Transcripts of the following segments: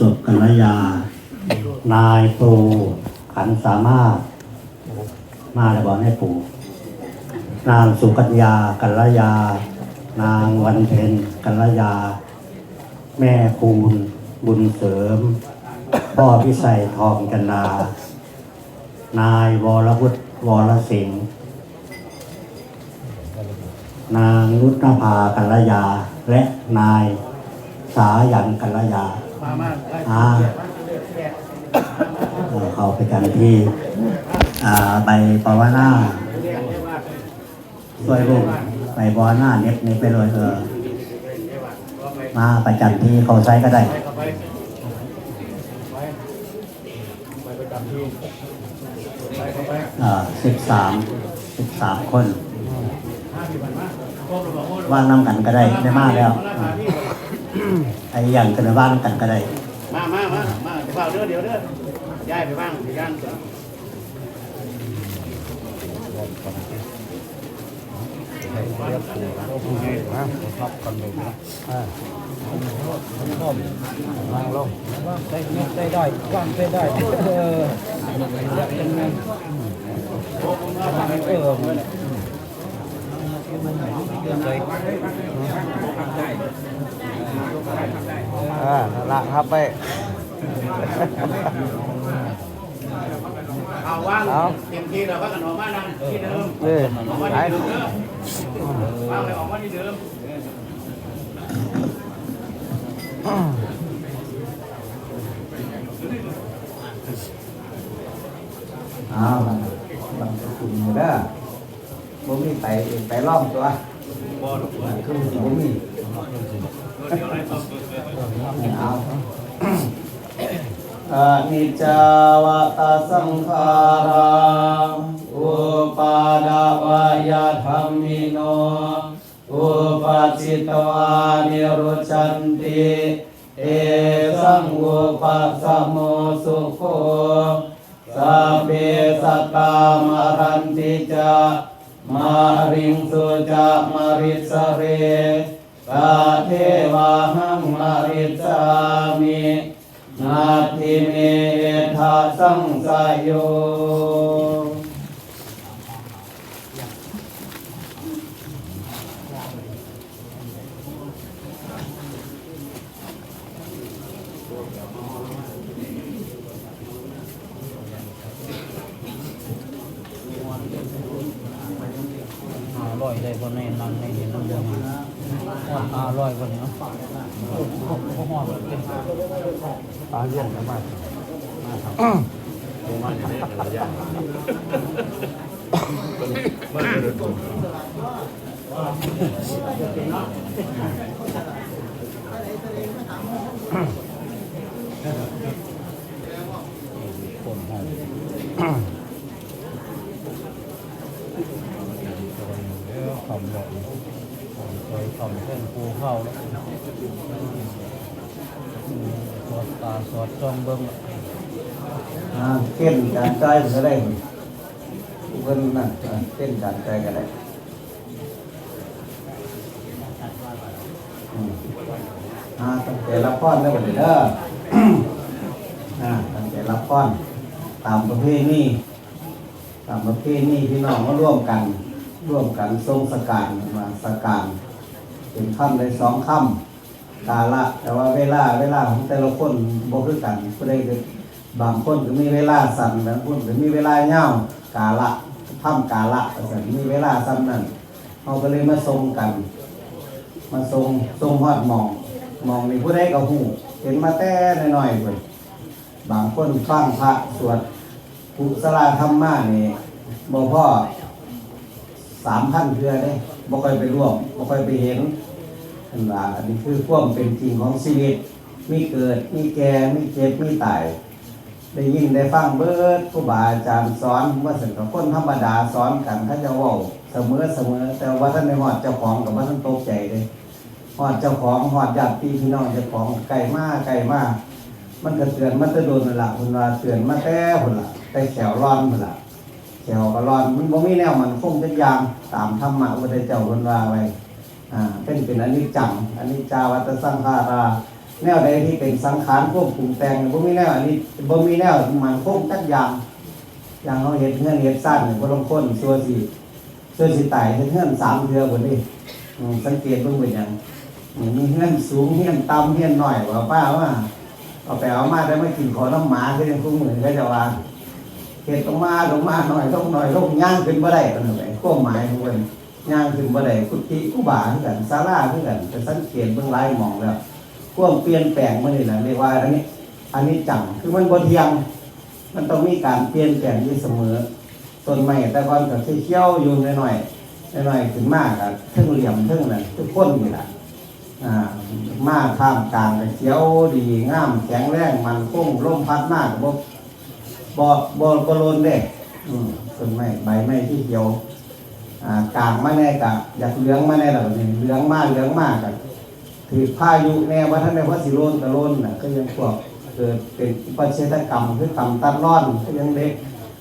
ศพกัลยา นายปูขันสามารถ มาแล้วบอกให้ปู่นางสุกัญญากัลยา นางวันเพ็ญกัลยา แม่คูณบุญเสริม พ่อพิสัยทองจันดานายวรวุฒิวรสิงห์นางนุชนภากัลยา และนายสายันกัลยา อเขาไปกันที่ใบปาวาน่าสวยบุกใบบอหน่าเน็บนี่ไปเลยเออมาประจันที่เขาใช้ก็ได้สิบสามสิบสามคนวางน้ำกันก็ได้ได้มากแล้ว อ่าไอ้อย่างกันว่างกันก็ได้ มามามามาเดี๋ยวเฝ้าเด้อเดี๋ยวเด้อย้ายไปบ้างไปย่างเถอะครับกันเลยนะอ่านั่งลงได้ได้ได้กว้างได้ได้เอออยากเป็นไงเออ อ่าละครับไปเอาว่างเต็มที่เราก็กันออกมานั่งที่เดิมเออออกมาไปที่เดิมเอว่างเลยออกมาที่เดิมอ้าวบังคุมเด้อบ่มีไปไปล้อมตัวคือบ่มี อานิจจาวตาสังขาราอุปาดาวายธรรมิโน อุปาจิตวานิรุชันติเอสังอุปสมโมสุโคสัพเพสัตตามรันติจามาริงสุจามาริสเร กาเทวาหังมาริสามินาทิเมธาสังสายโยห้าร้อยได้คนในนั้นในนี้นั่นเดียวห้าร้อยคนเนาะโอ้โหห้องเป็น ปลาเลี้ยงกันมา คนห้องเดี๋ยวคำหลอกเคยคำเส้นปูเข้าแล้วสอดตาสอดจ้องเบิ้งอ่าเต้นการใจก็ได้เพิ่นนั่นอ่าเต้นการใจก็ได้อืมอ่าตั้งแต่รับพรได้หมดเลยเด้ออ่าตั้งแต่รับพรตามประเพณีตามประเพณีพี่น้องก็ร่วมกัน ร่วมกันทรงสการมาสการเป็นคำได้สองคำกาละ แต่ว่าเวลาเวลาของแต่ละคนบ่คือกันผู้ใดก็บางคนก็มีเวลาสั้นบางคนก็มีเวลายากาละ ทำกาละแต่มีเวลาสั้นนั่นเขาก็เลยมาทรงกัน มาทรงทรงฮอดมอง มองนี่ผู้ใดก็หูเห็นมาแต่น้อยๆเพิ่นบางคนฟังพระสวดกุศลธรรมะนี่บ่พ่อสามพันเทือเด้บ่ค่อยไปร่วมบ่ค่อยไปเห็นอันว่าอันนี้คือความเป็นจริงของชีวิต มีเกิด มีแก่ มีเจ็บ มีตาย ได้ยินได้ฟังเบิดครูบาอาจารย์สอนว่าสิ่งกับคนธรรมดาสอนกันเขาจะว่าเสมอเสมอ แต่ว่าท่านในหอดเจ้าของกับว่าท่านตกใจเลยหอดเจ้าของหอดญาติพี่น้องเจ้าของไก่มาไก่มามันก็เตือนมันจะโดนนั่นละคุณว่าเตือนมาแต่คนละแต่แขวร้อนคนละแขวก็ร้อนมันบ่มีแนวมันคงเป็นยางตามธรรมะพระเจ้าคนว่าไว้อ่าเป็นเป็นอนิจจังอนิจจาวัตสังขารา แนวใดที่เป็นสังขารควบคุมแต่งบ่มีแนวอันนี้บ่มีแนวมันคงจักอย่าง อย่างเขาเห็นเงื่อนเห็นสั้นบ่ต้องคนซัวสิซัวสิตายเฮ็ดเงื่อนสามเทือบ่นี่สังเกตเบิ่งเป็นหยังมีเงื่อนสูงเงื่อนต่ำเงื่อนน้อยว่าป้าว่าเอาไปเอามาได้ไม่กินขอน้ำหมาคือจังคู่มือก็จะว่าเฮ็ดต้องมาลงมาหน่อยลงหน่อยลงย่างขึ้นบ่ได้ปานนั้นแหละความหมายของเพิ่นย่างขึ้นบ่ได้กุฏิกุบาคือกันศาลาคือกันไปสังเกตเบิ่งหลายมองแล้ว ความเปลี่ยนแปลงมันนี่และเรียกว่าอันนี้ อันนี้จังคือมันบนเทียง มันต้องมีการเปลี่ยนแปลงอยู่เสมอต้นไม้แต่ก่อนก็เขียวอยู่หน่อยๆหน่อยๆขึ้นมากอะทึ่งเหลี่ยมทึ่งนั่นทุกคนนี่แหละอ่ามาท่ามกลางก็เขียวดีงามแข็งแรงมันคงร่มพัดมากบ่บ่บ่บ่โลนเด้อืมต้นไม้ใบไม้ที่เขียวอ่ากลางมาแน่กะอยากเหลืองมาแน่แล้วนี่เลืองมากเหลืองมากกัน ถือพายุแน่ว่าท่านในพระสิโรนตะโลนน่ะก็ยังพวกเกิดเป็นปัชเชตกรรมคือกรรมตัดร้อนก็ยังเด็ก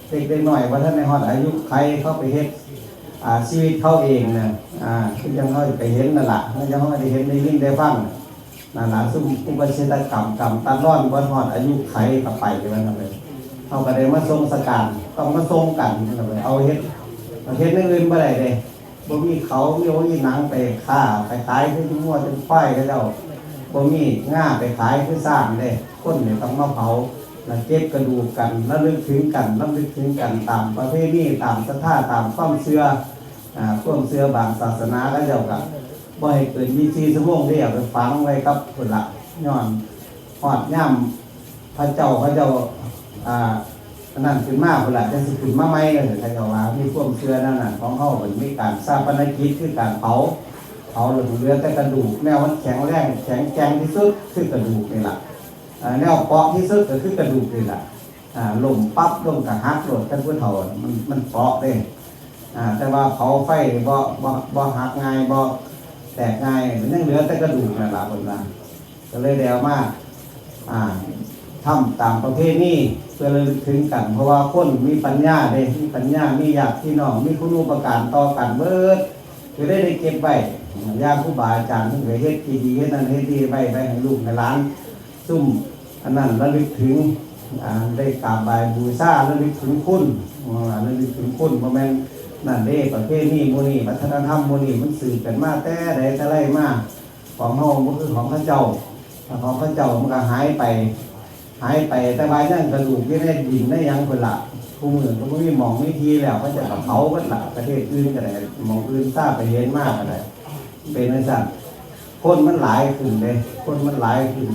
เด็กเด็กหน่อยว่าท่านในฮอดอายุใครเข้าไปเฮ็ดชีวิตเขาเองน่ะอ่าคือยังเขาไปเห็นนั่นแหละเขายังเขาได้เห็นได้ยินได้ฟังนั่นแหละซึ่งอุปัชเชตกรรมกรรมตัดร้อนว่าฮอดอายุใครกับไปกันนั่นเลยเขาก็ได้มาทรงสการต้องมาทรงกันนั่นเลยเอาเฮ็ดเอาเฮ็ดในอื่นบ่ได้เลย บ่มีเขาไมีบ่มีหนังไปฆ่าไปขายคือมั่วเป็นควายก็เจ้าบ่มีง่าไปขายคือสร้างเด้คนเนี่ยต้องมาเผาแล้วเก็บกระดูกกันแล้วลึกถึงกันแล้วลึกถึงกันตามประเพณีตามศรัทธาตามความเชื่ออ่าความเชื่อบางศาสนาก็เจ้าก็บ่ให้เกิน24ชั่วโมงเด้เอาไปฝังไว้กับพุ่นละย้อนฮอดย่ำพระเจ้าพระเจ้าอ่า นนั้นขึ้นมาเวลาจะสิขึ้นมาใหม่ก็ถือใครก็ว่ามีความเชื่อนั่นน่ะของเขาเหมือนมีการสร้างปนกิจคือการเผาเผาหรือเลือแต่กระดูกแนวมันแข็งแรงแข็งแกร่งที่สุดคือกระดูกนี่แหละแนวเปาะที่สุดก็คือกระดูกนี่แหละลมปั๊บลมกระหักโดดกันผู้เฒ่ามันมันเปาะเลยแต่ว่าเผาไฟบ่บ่บ่หักง่ายบ่แตกง่ายมันยังเหลือแต่กระดูกนั่นแหละคนนั้นก็เลยเดียวมากอ่า ทำตามประเภทนี้เพื่อระลึกถึงกัน เพราะว่าคนมีปัญญาเด้มีปัญญา มีญาติพี่น้อง มีคุณูปการต่อกันเบิดคือได้ได้เก็บไว้ญาติผู้บาอาจารย์ที่เคยเฮ็ดที่ดีเฮ็ดนั้นเฮ็ดดีไว้ไว้ให้ลูกให้าน ซุ่มอันนั้นระลึกถึงได้กราบไหว้บูชาระลึกถึงคุณอ่าระลึกถึงคุณบ่แม่นนั่นเด้ประเภทนี้หมู่นี้วัฒนธรรมหมู่นี้มันสืบกันมาแต่ใดแต่ไรมาของเฮาบ่คือของพระเจ้าถ้าของพระเจ้ามันก็หายไป หายไปแต่ว่ายังกระดูกที่ได้ดินได้ยังคนละผู้มือก็ไม่มีมองไม่ทีแล้วเขาจะเอาเขาก็ละประเทศอื่นก็ได้หมองอื่นทราบไปเห็นมากก็ได้เป็นนั่นสั่นคนมันหลายขึ้นเลยคนมันหลายขึ้น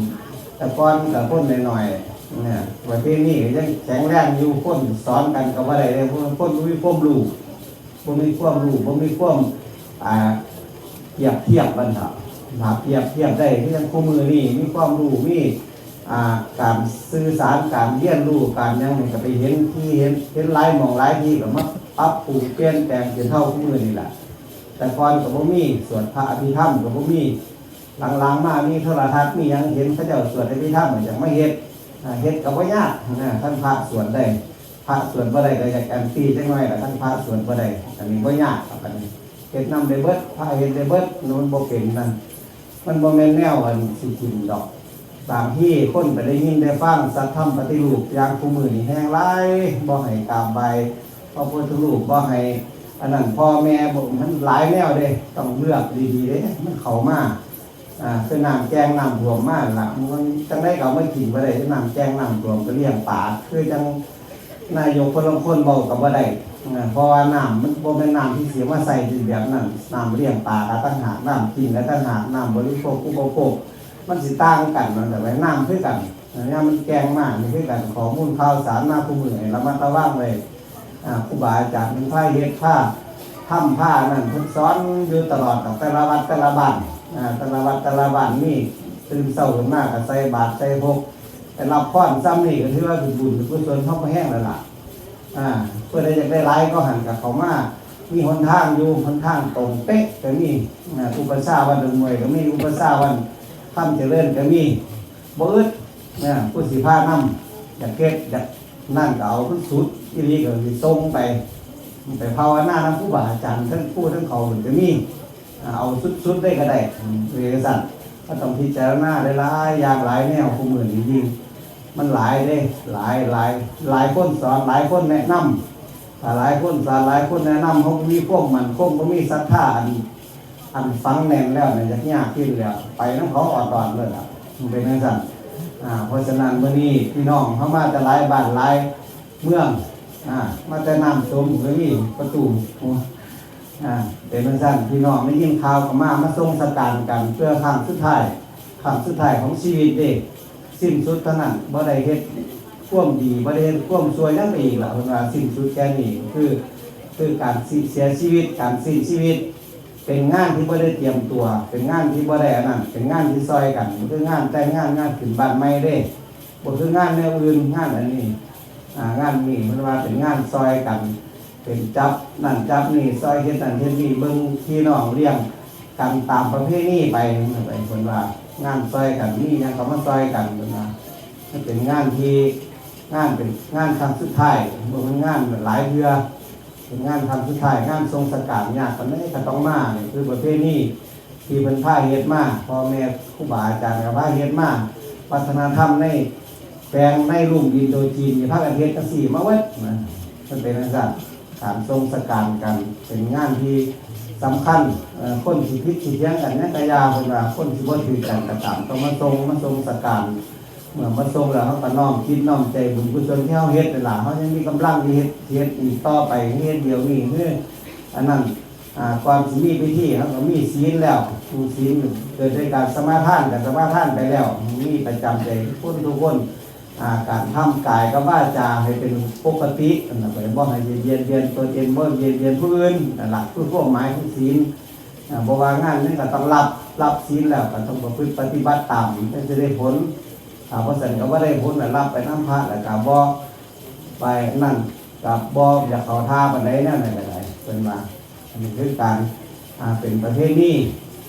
แต่ก่อนกับคนหน่อยๆเนี่ยประเทศนี้ยังแข็งแรงอยู่คนสอนกันกับอะไรเลยคนคนบ่มีความรู้บ่มีความรู้บ่มีความอ่าเทียบเทียบกันเถอะหาเทียบเทียบได้ที่ยังคู่มือนี่มีความรู้มี่ การสื่อสารการเรียนรู้การยังนี่ก็ไปเห็นที่เห็นเห็นหลายหมองหลายที่ก็มาปรับปรุงเปลี่ยนแปลงจนเท่าคู่มือนี่แหละแต่ก่อนก็บ่มีสวดพระอภิธรรมก็บ่มีหลังๆมามีโทรทัศน์มียังเห็นพระเจ้าสวดอภิธรรมเหมือนอย่างไม่เฮ็ดอ่าเฮ็ดก็บ่ยากนะท่านพระสวดได้พระสวดบ่ได้ก็อยากกันปีจังหน่อยล่ท่านพระสวดบ่ได้อันนี้บ่ยากครับอันนี้เฮ็ดนำได้เบิดพระเฮ็ดได้เบิดนู้นบ่เป็นนั่นมันบ่แม่นแนวอันสิกินดอก บางที่คนไปได้ยินได้ฟังสัตธรรมปฏิรูปอย่างคู่มือนี่แห้งไล่บ่ให้กราบใบพระพุทธรูปบ่ให้อันนั้นพ่อแม่บ่มันหลายแนวเด้ต้องเลือกดีๆเด้มันเข้ามาอ่าคือน้ำแกงน้ำท่วมมากละมันจังได้ก็ไม่กินบ่ได้น้ำแกงน้ำท่วมก็เลี้ยงปลาคือจังนายกคนลางคนเบากับบ่ได้อ่าเพราะว่าน้ำมันบ่เป็นน้ำที่เสียมาใส่ถึงแบบนั้นน้ำเลี้ยงปลาก็ตั้งหากน้ำกินก็ตั้งหากน้ำบริโภคอุปโภค มันสิต่างกันมันแต่ไว้น้ำคือกันอันนี้มันแกงมากนี่คือกันข้อมูลข่าวสารหน้าผู้มือให้ระมัดระวังเลยอ่าครูบาอาจารย์เป็นผ้าเฮ็ดผ้าทำผ้านั่นเพิ่อนอยู่ตลอดกับแต่ละวัดแต่ละบ้านอ่าแต่ละวัดแต่ละบ้านนี่ตื่นเช้าขึ้นมาก็ใส่บาตรใส่พกแต่รับพรซ้ำนี่ก็ถือว่าเป็นบุญเป็นกุศลเข้ามาแห้งแล้วล่ะอ่าเพื่อได้อยากได้ร้ายก็หันกับเขามามีหนทางอยู่หนทางตรงเป๊ะก็มีอ่าอุปสรรควันดงมวยก็มีอุปสรรควัน ทำเจริญก็มีบ่อึดเนี่ยผู้สิพานำอยากเก็บอยากนั่นก็เอาขึ้นสุดที่นี่ก็สิส่งไปไปภาวนาทั้งผู้บาอาจารย์ทั้งผู้ทั้งเขาก็มีเอาสุดๆได้ก็ได้เรียกสั่นก็ต้องพิจารณาหลายๆอย่างหลายแนวคู่มือนี้ยิ่งมันหลายเด้หลายหลายหลายคนสอนหลายคนแนะนำถ้าหลายคนสอนหลายคนแนะนำเขามีพวกมันคงก็มีศรัทธาอัน อันฟังแน่นแล้วเนี่ยจะยากขึ้นแล้ว ไปน้ำเขาอ่อนตอนเลยล่ะมันเป็นยังไงสั่นอ่าเพราะฉะนั้นเมื่อนี้พี่น้องเขามาจะหลายบ้านหลายเมืองอ่ามาแต่น้ำสมก็มีประตูอ่าเป็นเพื่อนสั้นพี่น้องได้ยินข่าวก็มามาส่งสการกันเพื่อครั้งสุดท้ายครั้งสุดท้ายของชีวิตเด็กสิ้นสุดเท่านั้นบ่ได้เฮ็ดข่วมดีบ่ได้เฮ็ดข่วมช่วยยังไปอีกล่ะเพิ่นว่าสิ้นสุดแค่นี้คือ คือการเสียชีวิตการสิ้นชีวิต เป็นงานที่บ่ได้เตรียมตัว เป็นงานที่บ่ได้อันนั้นเป็นงานที่ซอยกันบ่คืองานแต่งงานงานขึ้นบ้านใหม่เด้บ่คืองานแนวอื่นงานอันนี้อ่างานนี้มันว่าเป็นงานซอยกัน เป็นจับนั่นจับนี่ซอยเฮ็ดนั่นเฮ็ดนี่เบิ่งพี่น้องเลี้ยงกันตามประเพณีไปไปคนว่างานซอยกันนี่ยังเขามาซอยกันเพิ่นว่ามันเป็นงานที่งานเป็นงานครั้งสุดท้ายบ่เป็นงานหลายเทื่อ เป็นงานครั้งสุดท้ายงานทรงสการญาติกันนี้ก็ต้องมาเนี่ยคือประเพณีที่เพิ่นพาเฮ็ดมาพ่อแม่ครูบาอาจารย์ก็พาเฮ็ดมาวัฒนธรรมในแปลงในรุ่มดินโดยจีนมีพากันเฮ็ดจังซี่มาเว้ยนะมันเป็นจังซั่นการทรงสการกันเป็นงานที่สำคัญคนที่พิดที่เทียงกันเนี่ยกยาคนว่าคนที่ว่ถือกันกระตามต้องมาทรงมาทรงสการ เมื่อมาทรงแล้วเขาก็น้อมคิดน้อมใจบุญกุศลที่เขาเฮ็ดนั่นล่ะเขายังมีกำลังที่เฮ็ดเฮ็ดอีกต่อไปเฮ็ดเดียวนี่คืออันนั้นความสิมีพิธีเขาก็มีศีลแล้วมีศีลเกิดจากการสมาทานกับสมาทานไปแล้วมีประจำใจทุกคนทุกคนการทำกายกับว่าจาให้เป็นปกติอันนั้นไปบ่ให้เย็นเย็นเย็นตัวเองบ่เย็นเย็นผู้อื่นนั่นหลักคือพวกหมายของศีลบว่างานนี่ก็ต้องรับรับศีลแล้วก็ต้องประพฤติปฏิบัติตามถึงจะได้ผล ถ้าบ่สั่นก็บ่ได้ผลน่ะรับไปน้ำพระแล้วก็บ่ไปนั่นกับบ่อยากเขาท่าปานใดแนวไหนก็ได้เป็นว่าอันนี้คือการอาเป็นประเภทนี้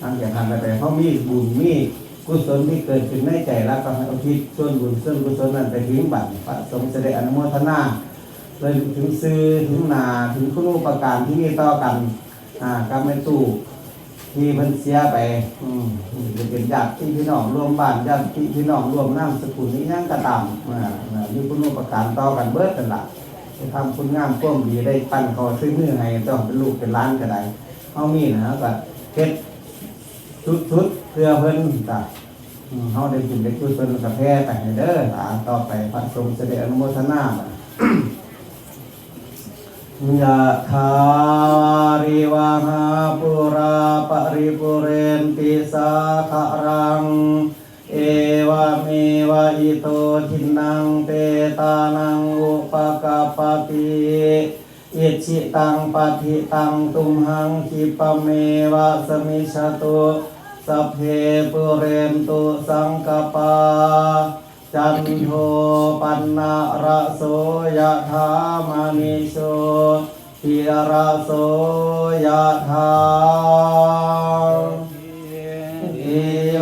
หลังจากนั้นไปเขามีบุญมีกุศลที่เกิดขึ้นในใจแล้วก็ให้อุทิศส่วนบุญส่วนกุศลนั้นไปถึงบัตรพระสงฆ์จะได้อนุโมทนาเลยถึงซื้อถึงนาถึงคุณูปการที่มีต่อกันอ่ากับแม่ตู้ ที่เพิ่นเสียไปอืมจะเป็นญาติพี่น้องรวมบ้านญาติพี่น้องรวมนามสกุลนี้ยังกระตามอ่าอ่ามีคุณูปการต่อกันเบิดกันละไปทำคุณงามความดีได้ปั้นเขาซื้อมือให้ต้องเป็นลูกเป็นล้านก็ได้เขามีนะก็เฮ็ดชุดๆเพื่อเพิ่นจ้ะเฮาได้กินได้คุยเพิ่นกับแพ้ไปเด้อต่อไปพระสงฆ์จะได้อนุโมทนา ยะถาวริวหาปุราปริปุเรนติสาคารัง เอวเมวะอิโตทินังเปตานังอุปกาปติอิชิตังปฏิตังตุมหังคิปเมวะสมิชตุสเพปุเรนตุสังกปา จันโทปันนาระโสยะธามณิโชทิระโสยะธาอิโย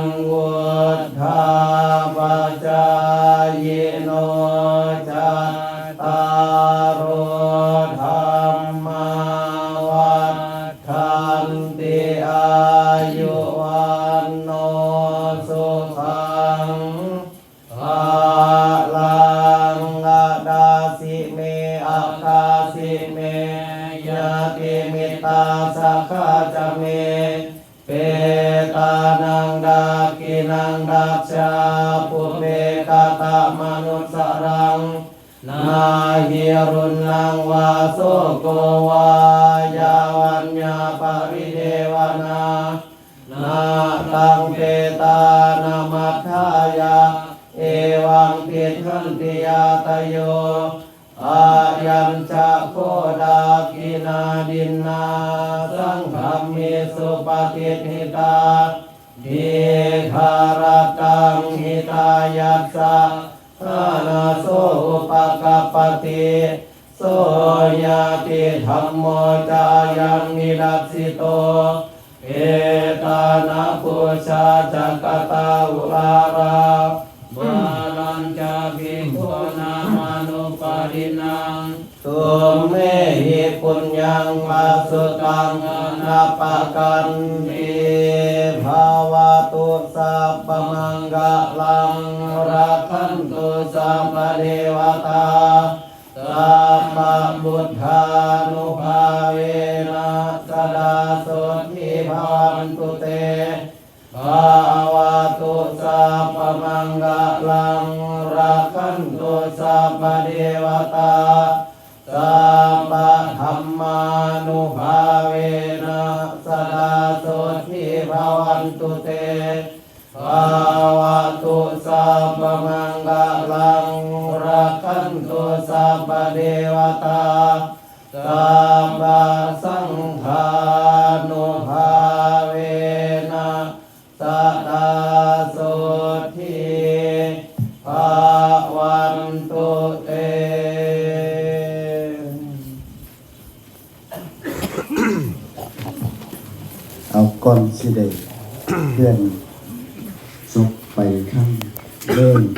งวุฒา นังดักชาปุเปกาตามนุสรังนาหิรุนังวาโสโกวายาวัญญาปริเทวนานาตังเปตานามัทธายาเอวังเปียทันติยาตโยอายัญจะโคดากินาดินนาสังฆมเมสุปฏิทิตา ยดีคารตังหิตายัสสะอานาโสอุปกัปติโสยติธรรมโมจายังนิรัสสิโต เอตานาปุชาจักตาอุลาราบาลัญจาภิกขุนามานุปารินัง ตุเมหิปุญญังมาสุตังนาปกันติภาวะตุสัพพมังกะลังรักันตุสัมปเดวตาสัมมาบุทธา ลังรักขันตุสัพพเดวตาสัมมาสังฆานุภาเวนะสตาโสทิภาวันตุเตเอาก้อนสิได้เพื่อนศพไปข้างเริ่มนะครับทั้ง